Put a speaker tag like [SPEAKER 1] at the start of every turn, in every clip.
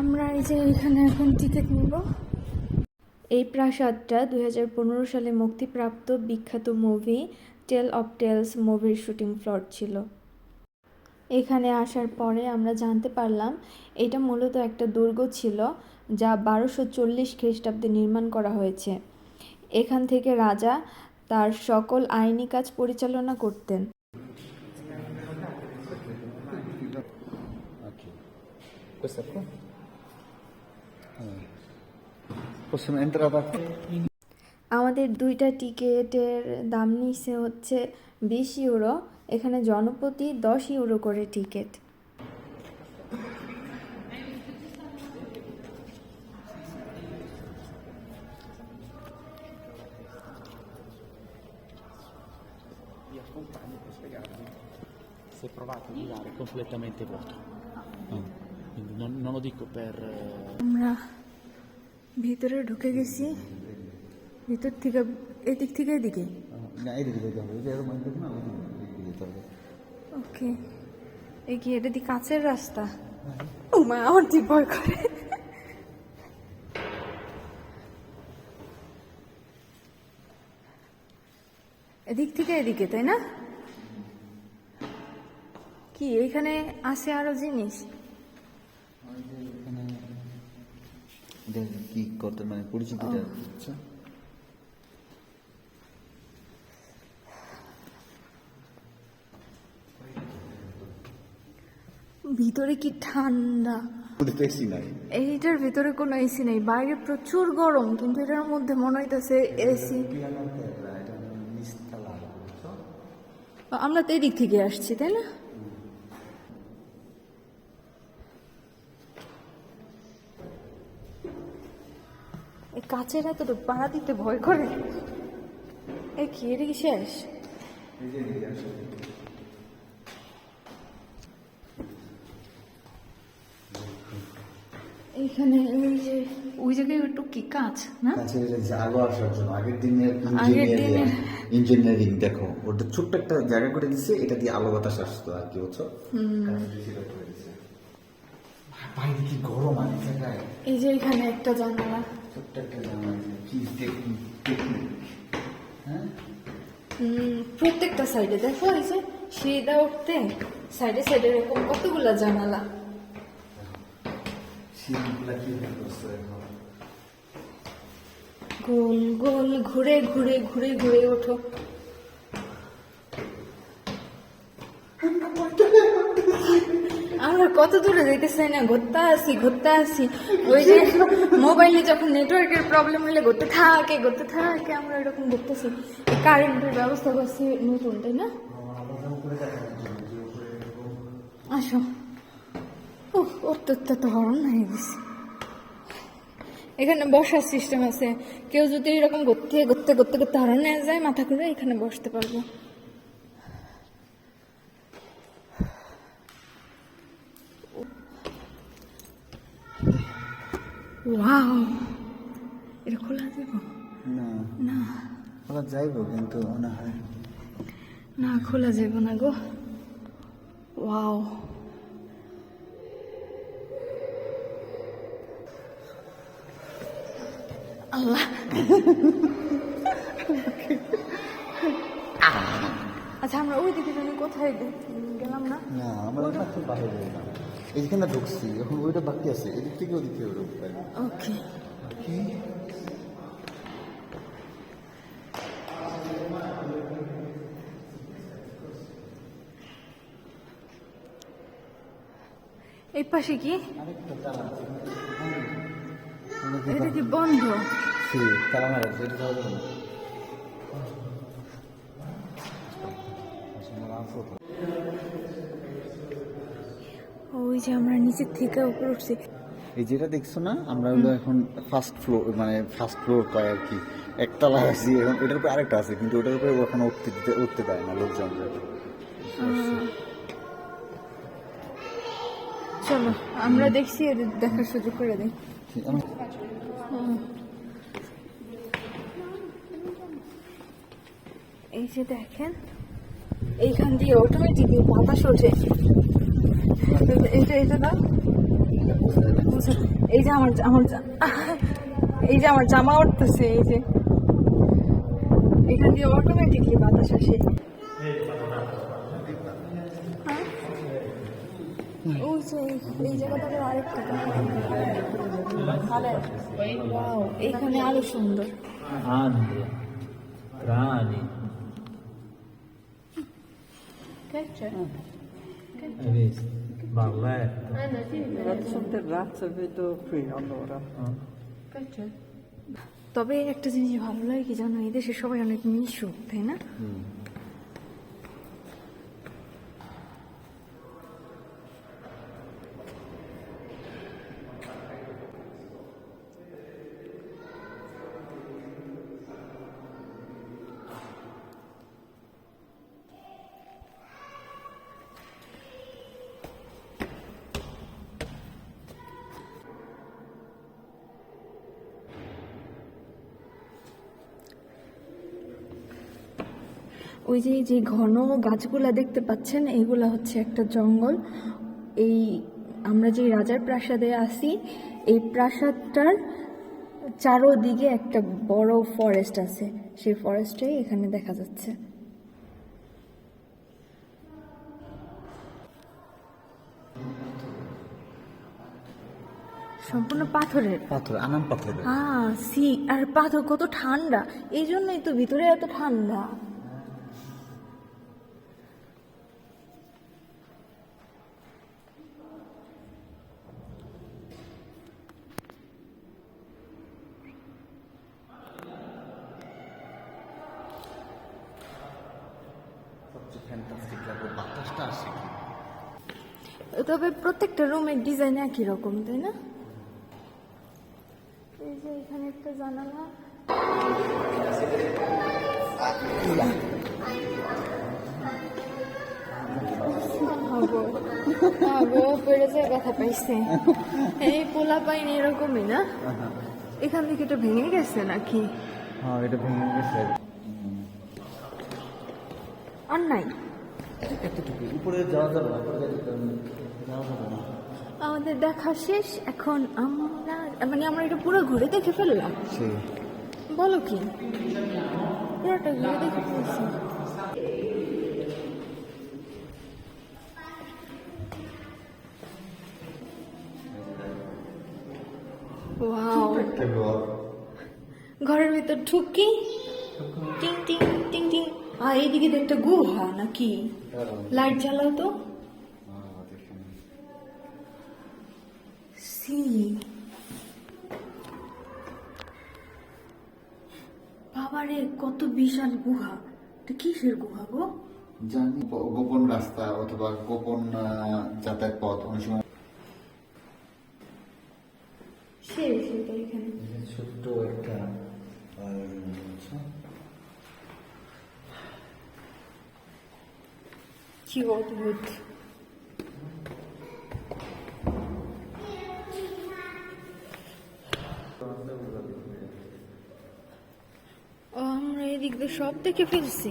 [SPEAKER 1] আমরা এই যে এখানে এখন টিকিট নিব। এই প্রাসাদটা দু হাজার পনেরো সালে মুক্তিপ্রাপ্ত বিখ্যাত মুভি টেল অফ টেলস মুভির শুটিং ফ্লট ছিল। এখানে আসার পরে আমরা জানতে পারলাম এটা মূলত একটা দুর্গ ছিল যা বারোশো চল্লিশ খ্রিস্টাব্দে নির্মাণ করা হয়েছে। এখান থেকে রাজা তার সকল আইনি কাজ পরিচালনা করতেন।
[SPEAKER 2] Qua?
[SPEAKER 1] আমাদের দুইটা টিকেটের দাম নিচ্ছে হচ্ছে বিশ ইউরো, এখানে জনপ্রতি দশ ইউরো করে
[SPEAKER 3] ticket completamente vuoto. Non, lo dico per... eh,
[SPEAKER 1] আমরা ভিতরে ঢুকে গেছি। ভিতর থেকে এদিক থেকে এদিকে?
[SPEAKER 2] না এদিকে যেতে হবে এই যে এরকম দেখো না ওইদিকে ওইদিকে যেতে হবে।
[SPEAKER 1] ওকে। এই কি এটা দি কাছের রাস্তা? ও মা আমার ঠিক ভয় করে। এদিক থেকে এদিকে তাই না? কি এইখানে আছে আরও জিনিস
[SPEAKER 2] এখানে এটা কি করতে মানে পরিচিতিটা বুঝছ
[SPEAKER 1] ভিতরে কি ঠান্ডা?
[SPEAKER 2] ট্যাক্সি নাই।
[SPEAKER 1] এইটার ভিতরে কোনো এসি নেই। বাইরে প্রচুর গরম কিন্তু এটার মধ্যে মনে হইতেছে এসি আমরা তো এদিক থেকে আসছি তাই না? কাছের এত পাড়া দিতে ভয় করে। এ কি এটা কি শেষ? এইখানে এই যে ওই জায়গায় একটু কি কাজ না?
[SPEAKER 2] আলো আসার জন্য। আগের দিনের
[SPEAKER 1] আগের
[SPEAKER 2] ইঞ্জিনিয়ারিং দেখো ওটা ছোট্ট একটা জায়গা করে দিচ্ছে এটা দিয়ে আলো বাতাস আসতো আর কি বুঝছ? দিছে। বাইরে কি গরম আর এই
[SPEAKER 1] এই যে এখানে একটা জানালা।
[SPEAKER 2] ছোট্ট একটা হ্যাঁ?
[SPEAKER 1] প্রত্যেকটা সাইডে দেখো এই যে সিঁড়িটা উঠতে সাইডে সাইডে এরকম কতগুলা জানালা? গোল গোল ঘুরে ঘুরে ঘুরে ঘুরে ওঠো আমরা কত দূরে যেতেছি না, ঘুরতে আসি ঘুরতে আসি। ওই যে মোবাইলে যখন নেটওয়ার্কের প্রবলেম হলে ঘুরতে থাকে ঘুরতে থাকে, আমরা এরকম ঘুরতেছি। কারেন্টের ব্যবস্থা করছি নতুন, তাই না? আসো। অত্যন্ত হরণ হয়ে গেছে। এখানে বসার সিস্টেম আছে। কেউ যদি এরকম ঘুরতে ঘুরতে ঘুরতে ঘুরতে হরণ যায়, মাথা ঘুরে এখানে বসতে পারব। ওয়াও এটা খোলা যাব?
[SPEAKER 2] না।
[SPEAKER 1] না।
[SPEAKER 2] ওরা যাইবো কিন্তু মনে হয়।
[SPEAKER 1] না খোলা যাব না গো। ওয়াও। আল্লাহ। আচ্ছা আমরা ওই দিকে কোথায় গেলাম না?
[SPEAKER 2] না আমরা বাইরে গেলাম। এইখানে ঢুকছি এখন ওইটা বাকি আছে এদিক থেকে ওদিক থেকে ওটা উপায়
[SPEAKER 1] ওকে এই পাশে কি? এটা কি বন্ধ?
[SPEAKER 2] তালা
[SPEAKER 1] ওই যে আমরা নিচের থেকে উপরে উঠছি।
[SPEAKER 2] এই যেটা দেখছ না আমরা হলো এখন ফার্স্ট ফ্লোর মানে ফার্স্ট ফ্লোর পাই আর কি। একতলা আছি এখন এটার উপরে আরেকটা আছে কিন্তু ওটার উপরে ওখানে উঠতে দিতে উঠতে দেয় না লোকজন
[SPEAKER 1] চলো আমরা দেখছি দেখার সুযোগ করে দিই। এই যে দেখেন এইখান দিয়ে অটোমেটিক বাতাস ওঠে। এটা এটা দাও এই যে আমার আমার এই যে আমার জামা উঠতেছে এই যে। এখান দিয়ে অটোমেটিকলি বাতাস আসে। হ্যাঁ? ওই যে এই জায়গাটা আরেকটা Wow, এখানে আরও সুন্দর।
[SPEAKER 4] Hai visto? Balletta.
[SPEAKER 5] Vado sul terrazzo e vedo qui allora. Perché?
[SPEAKER 1] তবে একটা জিনিস ভালো লাগে কি জানো এদেশে সবাই অনেক মিশুক তাই না ওই যে যে ঘন গাছগুলা দেখতে পাচ্ছেন এইগুলা হচ্ছে একটা জঙ্গল। এই আমরা যে রাজার প্রাসাদে আছি এই প্রাসাদটার চারোদিকে একটা বড় ফরেস্ট আছে। সেই ফরেস্টটাই এখানে দেখা যাচ্ছে। সম্পূর্ণ পাথরের?
[SPEAKER 6] পাথর আনাম পাথর
[SPEAKER 1] হ্যাঁ সি আর পাথর কত ঠান্ডা। এই জন্যই তো ভিতরে এত ঠান্ডা
[SPEAKER 6] সবচেয়ে ফ্যান্টাস্টিক লাগে বাতাসটা আসে কি
[SPEAKER 1] তবে প্রত্যেকটা রুমের ডিজাইন একই রকম তাই না? এই যে এখানে একটা জানালা। ব্যথা পাইছে। এই পোলা পাইনি এরকমই না? এখান থেকে এটা ভেঙে গেছে নাকি?
[SPEAKER 6] হ্যাঁ এটা ভেঙে গেছে।
[SPEAKER 1] আর নাই?
[SPEAKER 6] এতটুকু উপরে যাওয়া যাবে না উপরে যাওয়া যাবে না
[SPEAKER 1] আমাদের দেখা শেষ এখন আমরা মানে আমরা এটা পুরো ঘুরে দেখে ফেললাম। বলো কি? পুরোটা ঘুরে দেখে ফেলছি। ঘরের ভিতর ঢুকি। টিং টিং টিং টিং। আর এইদিকে তো একটা গুহা নাকি? লাইট জ্বালাও তো। সি বাবারে কত বিশাল গুহা। এটা কিসের গুহা গো?
[SPEAKER 2] জানি গোপন রাস্তা অথবা গোপন যাতায়াত পথ অনেক সময়।
[SPEAKER 6] ছোট্ট একটা
[SPEAKER 1] কি অদ্ভুত ও, আমরা এদিক দিয়ে সব দেখে ফেলছি।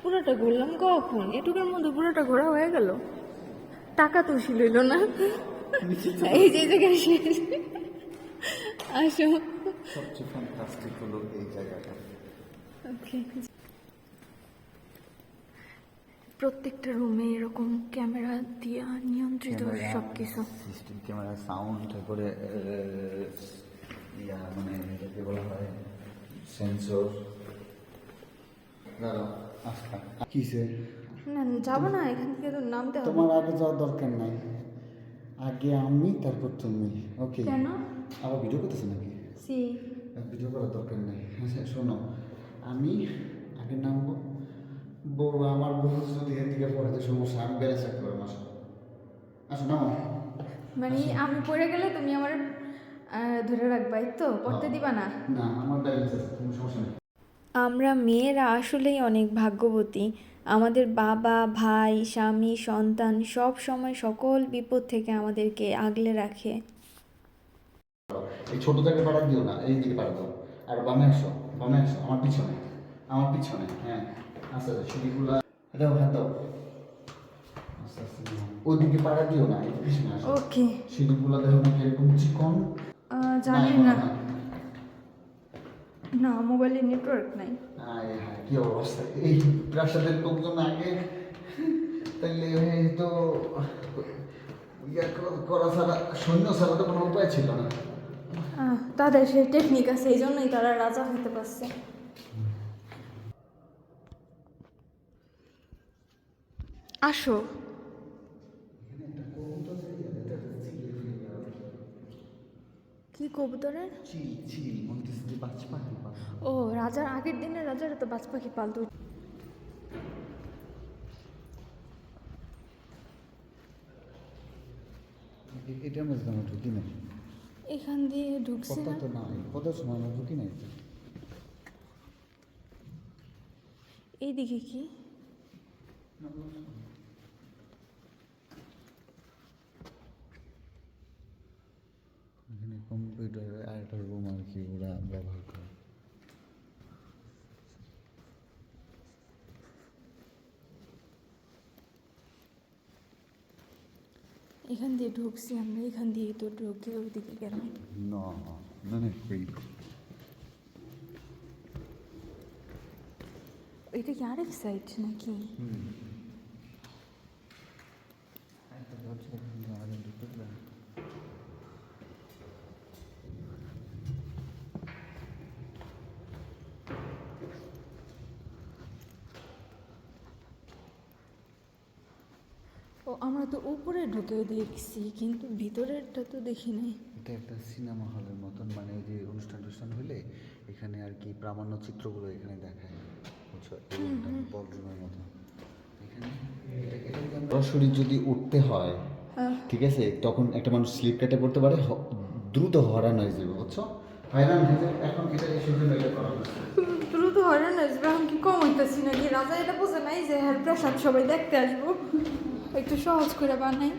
[SPEAKER 1] পুরোটা ঘুরলাম কখন? এটুকুর মধ্যে পুরোটা ঘোরা হয়ে গেল। টাকা তো লইল না। এই যে জায়গায় শেষ আসো।
[SPEAKER 2] সবচেয়ে ফ্যান্টাস্টিক হলো এই জায়গাটা।
[SPEAKER 1] ওকে প্রত্যেকটা রুমে এরকম ক্যামেরা দিয়ে নিয়ন্ত্রিত সব কিছু
[SPEAKER 2] সিস্টেম ক্যামেরা সাউন্ড তারপরে ইয়া মানে এটাকে বলা হয় সেন্সর আচ্ছা। কিসে
[SPEAKER 1] না যাব না এখান থেকে তো নামতে হবে।
[SPEAKER 2] তোমার আগে যাওয়ার দরকার নাই। আগে আমি তারপর তুমি। ওকে
[SPEAKER 1] কেন?
[SPEAKER 2] আবার ভিডিও করতেছে নাকি?
[SPEAKER 1] সি।
[SPEAKER 2] ভিডিও করার দরকার নাই। আচ্ছা শোনো। আমি আগে নামবো বউ আমার বউ যদি এর দিকে পড়ে তো সমস্যা আমি ব্যালেন্স রাখতে পারব আসো আসো নাও
[SPEAKER 1] মানে আমি পড়ে গেলে তুমি আমার ধরে রাখবা এই তো? পড়তে দিবা না?
[SPEAKER 2] না আমার ব্যালেন্স আছে কোনো সমস্যা নেই।
[SPEAKER 1] আমরা মেয়েরা আসলেই অনেক ভাগ্যবতী। আমাদের বাবা ভাই স্বামী সন্তান সব সময় সকল বিপদ থেকে আমাদেরকে আগলে রাখে।
[SPEAKER 2] এই ছোট থেকে পাড়া দিও না এই দিকে পাড়া দাও। আর বামে আসো বামে আসো আমার পিছনে আমার পিছনে হ্যাঁ। আচ্ছা আচ্ছা সিঁড়িগুলা দাও হাত দাও আস্তে আস্তে নাও। ওইদিকে পাড়া দিও না এই পিছনে আসো
[SPEAKER 1] ওকে
[SPEAKER 2] সিঁড়িগুলো দেখো না কীরকম চিকন?
[SPEAKER 1] জানি
[SPEAKER 2] না,
[SPEAKER 1] না মোবাইলে নেটওয়ার্ক নাই।
[SPEAKER 2] হায় হায় কি অবস্থা। এই প্রাসাদের লোকজন আগে এই তো ইয়া করা- করা ছাড়া সৈন্য ছাড়া তো কোনো উপায় ছিল না।
[SPEAKER 1] তাদের সেই টেকনিক আছে এই জন্যই তারা রাজা হতে পারছে। আসো। কি কবুতরের? ও, রাজার আগের দিনে রাজারা তো বাজ পাখি পালতো।
[SPEAKER 2] মধ্যে আমরা ঢুকি নাই
[SPEAKER 1] এখান দিয়ে ঢুকছে না
[SPEAKER 2] তো নাই কথা সময় আমরা ঢুকি নাই।
[SPEAKER 1] এইদিকে কি
[SPEAKER 2] এখানে কম্পিউটার আর একটা রুম আর কি ওরা ব্যবহার করে
[SPEAKER 1] এখান দিয়ে ঢুকছি আমরা এখান দিয়ে তো ঢুকে ওইদিকে গেলাম
[SPEAKER 2] No, non è qui.
[SPEAKER 1] এটা কি আরেক সাইড নাকি ও আমরা তো দেখছি কিন্তু ভিতরেরটা তো দেখি নাই।
[SPEAKER 2] এটা একটা সিনেমা হলের মতন মানে ওই যে অনুষ্ঠান টঅনুষ্ঠান হলে এখানে আর কি প্রামাণ্য চিত্রগুলো এখানে দেখায় বুঝছ? বলরুমের মতো। এখানে এটা- এটা যদি সরাসরি যদি উঠতে হয় ঠিক আছে? তখন একটা মানুষ স্লিপ কেটে পড়তে পারে দ্রুত হরান হয়ে যাবে বুঝছ? হয়রান হয়ে যাবে এখন এটা সেজন্য এটা করা হচ্ছে।
[SPEAKER 1] দ্রুত হয়রান আসবে এখন কি কম হইতেছি নাকি? রাজা এটা বোঝে নাই যে হ্যাঁ প্রসাদ সবাই দেখতে আসব। একটু সহজ করে বানাই।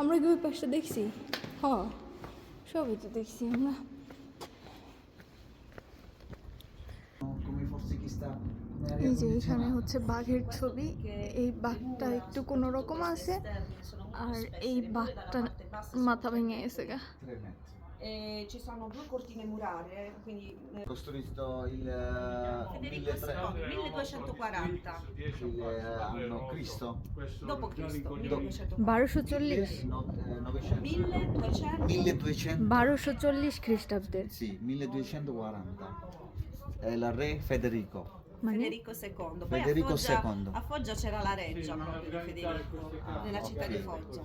[SPEAKER 1] আমরা কি ওই পাশটা দেখছি? হ সবই তো দেখছি আমরা। এই যে এখানে হচ্ছে বাঘের ছবি। এই বাঘটা একটু কোনো রকম আছে আর এই বাঘটা মাথা ভেঙে গেছে গা।
[SPEAKER 2] tre metri
[SPEAKER 7] E ci sono due cortine murarie, quindi eh,
[SPEAKER 2] costruito il
[SPEAKER 7] Federico II, 1240
[SPEAKER 2] il anno Cristo
[SPEAKER 7] dopo Cristo, 1240.
[SPEAKER 1] বারোশো চল্লিশ
[SPEAKER 2] No, eh, 900
[SPEAKER 7] 1200
[SPEAKER 2] 1200
[SPEAKER 1] বারোশো চল্লিশ খ্রিস্টাব্দের
[SPEAKER 2] sì 1240 è il re Federico
[SPEAKER 1] মানে
[SPEAKER 7] Federico II. Poi
[SPEAKER 2] Federico
[SPEAKER 7] a, Foggia,
[SPEAKER 2] II.
[SPEAKER 7] a Foggia c'era la reggia proprio di Federico, nella città di Foggia.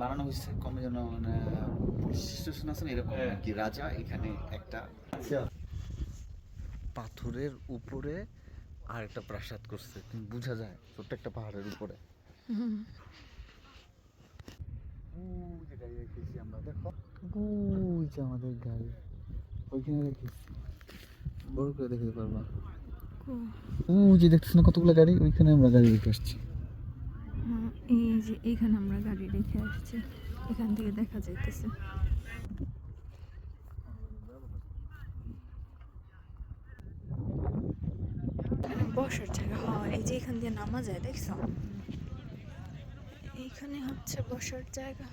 [SPEAKER 2] বানানো হয়েছে কমে যেন স্টেশন আছে এরকম আর রাজা এখানে একটা পাথরের উপরে আর একটা প্রাসাদ করছে তুমি বোঝা যায় ছোট্ট একটা পাহাড়ের উপরে। আমরা দেখো। আমাদের গাড়ি। ওইখানে রেখেছি। বড় করে দেখতে পারবা। ওই যে দেখতেছ না কতগুলো গাড়ি ওইখানে আমরা গাড়ি রেখে আসছি।
[SPEAKER 1] হ্যাঁ, এই যে এখানে আমরা গাড়ি রেখে আসছি। এখান থেকে দেখা যাইতেছে। বসার জায়গা হয় এই যে এখান দিয়ে নামা যায় দেখছ? এইখানে হচ্ছে বসার জায়গা।